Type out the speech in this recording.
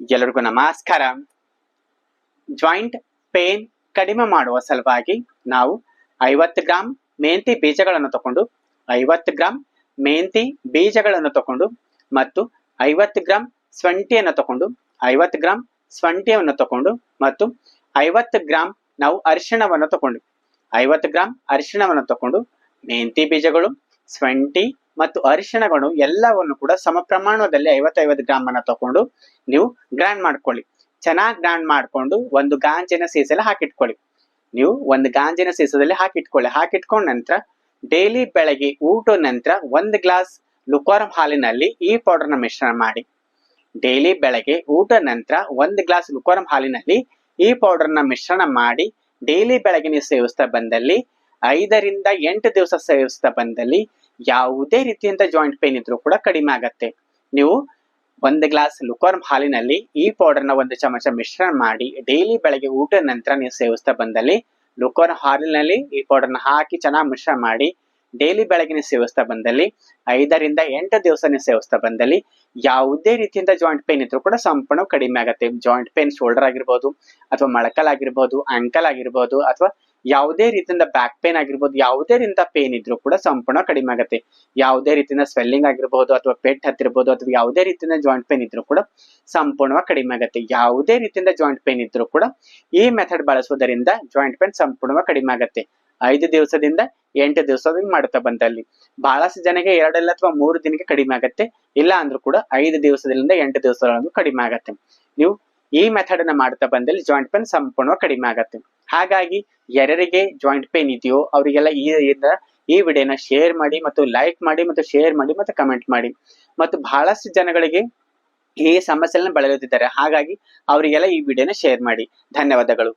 ಎಲ್ಲರಿಗೂ ನಮಸ್ಕಾರ. Joint pain ಕಡಿಮೆ ಮಾಡುವ ಸಲುವಾಗಿ ನಾವು ಐವತ್ತು ಗ್ರಾಂ ಮೆಂತಿ ಬೀಜಗಳನ್ನು ತಕೊಂಡು ಐವತ್ತು ಗ್ರಾಮ್ ಮೆಂತಿ ಬೀಜಗಳನ್ನು ತಕೊಂಡು ಮತ್ತು ಐವತ್ತು ಗ್ರಾಂ ಸ್ವಂಟಿಯನ್ನು ತಕೊಂಡು ಐವತ್ತು ಗ್ರಾಂ ಸ್ವಂಟಿಯನ್ನು ತಕೊಂಡು ಮತ್ತು ಐವತ್ತು ಗ್ರಾಂ ನಾವು ಅರಿಶಿಣವನ್ನು ತಗೊಂಡು, ಐವತ್ತು ಗ್ರಾಂ ಅರಿಶಿಣವನ್ನು ತಕೊಂಡು ಮೆಂತಿ ಬೀಜಗಳು ಸ್ವಂಟಿ ಮತ್ತು ಅರಿಶಿಣಗಳು ಎಲ್ಲವನ್ನು ಕೂಡ ಸಮ ಪ್ರಮಾಣದಲ್ಲಿ ಐವತ್ತೈವತ್ತು ಗ್ರಾಮ್ ಅನ್ನ ತಕೊಂಡು ನೀವು ಗ್ರೈಂಡ್ ಮಾಡ್ಕೊಳ್ಳಿ. ಚೆನ್ನಾಗಿ ಗ್ರೈಂಡ್ ಮಾಡ್ಕೊಂಡು ಒಂದು ಗಾಂಜಿನ ಸೀಸಲ್ಲಿ ಹಾಕಿಟ್ಕೊಳ್ಳಿ. ನೀವು ಒಂದು ಗಾಂಜಿನ ಸೀಸದಲ್ಲಿ ಹಾಕಿಟ್ಕೊಳ್ಳಿ. ಹಾಕಿಟ್ಕೊಂಡ ನಂತರ ಡೈಲಿ ಬೆಳಗ್ಗೆ ಊಟ ನಂತರ ಒಂದು ಗ್ಲಾಸ್ ಲುಕೋರಂ ಹಾಲಿನಲ್ಲಿ ಈ ಪೌಡರ್ನ ಮಿಶ್ರಣ ಮಾಡಿ. ಡೈಲಿ ಬೆಳಗ್ಗೆ ಊಟ ನಂತರ ಒಂದು ಗ್ಲಾಸ್ ಲುಕೋರಂ ಹಾಲಿನಲ್ಲಿ ಈ ಪೌಡರ್ನ ಮಿಶ್ರಣ ಮಾಡಿ ಡೈಲಿ ಬೆಳಗ್ಗೆ ನೀವು ಸೇವಿಸ್ತಾ ಬಂದಲ್ಲಿ ಐದರಿಂದ ಎಂಟು ದಿವಸ ಸೇವಿಸ್ತಾ ಬಂದಲ್ಲಿ ಯಾವುದೇ ರೀತಿಯಿಂದ ಜಾಯಿಂಟ್ ಪೇನ್ ಇದ್ರೂ ಕೂಡ ಕಡಿಮೆ ಆಗತ್ತೆ. ನೀವು ಒಂದು ಗ್ಲಾಸ್ ಲುಕೋರ್ಮ್ ಹಾಲಿನಲ್ಲಿ ಈ ಪೌಡರ್ನ ಒಂದು ಚಮಚ ಮಿಶ್ರಣ ಮಾಡಿ ಡೈಲಿ ಬೆಳಗ್ಗೆ ಊಟದ ನಂತರ ನೀವು ಸೇವಿಸ್ತಾ ಬಂದಲ್ಲಿ ಲುಕೋರ್ ಹಾಲಿನಲ್ಲಿ ಈ ಪೌಡರ್ನ ಹಾಕಿ ಚೆನ್ನಾಗಿ ಮಿಶ್ರಣ ಮಾಡಿ ಡೈಲಿ ಬೆಳಗ್ಗೆ ನೀವು ಸೇವಿಸ್ತಾ ಬಂದಲ್ಲಿ ಐದರಿಂದ ಎಂಟು ದಿವಸ ನೀವು ಸೇವಿಸ್ತಾ ಬಂದಲ್ಲಿ ಯಾವುದೇ ರೀತಿಯಿಂದ ಜಾಯಿಂಟ್ ಪೇನ್ ಇದ್ರೂ ಕೂಡ ಸಂಪೂರ್ಣ ಕಡಿಮೆ ಆಗುತ್ತೆ. ಜಾಯಿಂಟ್ ಪೇನ್ ಶೋಲ್ಡರ್ ಆಗಿರ್ಬೋದು, ಅಥವಾ ಮೊಳಕಲ್ ಆಗಿರ್ಬೋದು ಅಂಕಲ್ ಆಗಿರ್ಬೋದು, ಅಥವಾ ಯಾವುದೇ ರೀತಿಯಿಂದ ಬ್ಯಾಕ್ ಪೇನ್ ಆಗಿರ್ಬೋದು, ಯಾವುದೇ ರೀತಿಯ ಪೇನ್ ಇದ್ರೂ ಕೂಡ ಸಂಪೂರ್ಣ ಕಡಿಮೆ ಆಗುತ್ತೆ. ಯಾವುದೇ ರೀತಿಯಿಂದ ಸ್ವೆಲ್ಲಿಂಗ್ ಆಗಿರ್ಬೋದು ಅಥವಾ ಪೆಟ್ ಹತ್ತಿರ್ಬೋದು ಅಥವಾ ಯಾವುದೇ ರೀತಿಯಿಂದ ಜಾಯಿಂಟ್ ಪೇನ್ ಇದ್ರೂ ಕೂಡ ಸಂಪೂರ್ಣವಾಗಿ ಕಡಿಮೆ ಆಗುತ್ತೆ. ಯಾವುದೇ ರೀತಿಯಿಂದ ಜಾಯಿಂಟ್ ಪೇನ್ ಇದ್ರೂ ಕೂಡ ಈ ಮೆಥಡ್ ಬಳಸುವುದರಿಂದ ಜಾಯಿಂಟ್ ಪೇನ್ ಸಂಪೂರ್ಣವಾಗಿ ಕಡಿಮೆ ಆಗುತ್ತೆ. ಐದು ದಿವಸದಿಂದ ಎಂಟು ದಿವಸದಿಂದ ಮಾಡ್ತಾ ಬಂದಲ್ಲಿ ಬಹಳಷ್ಟು ಜನಕ್ಕೆ ಎರಡಲ್ಲ ಅಥವಾ ಮೂರು ದಿನಕ್ಕೆ ಕಡಿಮೆ ಆಗುತ್ತೆ. ಇಲ್ಲ ಅಂದ್ರೂ ಕೂಡ ಐದು ದಿವಸದಿಂದ ಎಂಟು ದಿವಸಗಳನ್ನು ಕಡಿಮೆ ಆಗತ್ತೆ. ನೀವು ಈ ಮೆಥಡ್ ಅನ್ನ ಮಾಡ್ತಾ ಬಂದಲ್ಲಿ ಜಾಯಿಂಟ್ ಪೇನ್ ಸಂಪೂರ್ಣವಾಗಿ ಕಡಿಮೆ ಆಗತ್ತೆ. ಹಾಗಾಗಿ ಯಾರ್ಯಾರಿಗೆ ಜಾಯಿಂಟ್ ಪೇನ್ ಇದೆಯೋ ಅವರಿಗೆಲ್ಲ ಈ ಈ ವಿಡಿಯೋನ ಶೇರ್ ಮಾಡಿ ಮತ್ತು ಲೈಕ್ ಮಾಡಿ ಮತ್ತು ಶೇರ್ ಮಾಡಿ ಮತ್ತು ಕಮೆಂಟ್ ಮಾಡಿ. ಮತ್ತು ಬಹಳಷ್ಟು ಜನಗಳಿಗೆ ಈ ಸಮಸ್ಯೆಗಳನ್ನ ಬಳಲುತ್ತಿದ್ದಾರೆ ಹಾಗಾಗಿ ಅವರಿಗೆಲ್ಲ ಈ ವಿಡಿಯೋನ ಶೇರ್ ಮಾಡಿ. ಧನ್ಯವಾದಗಳು.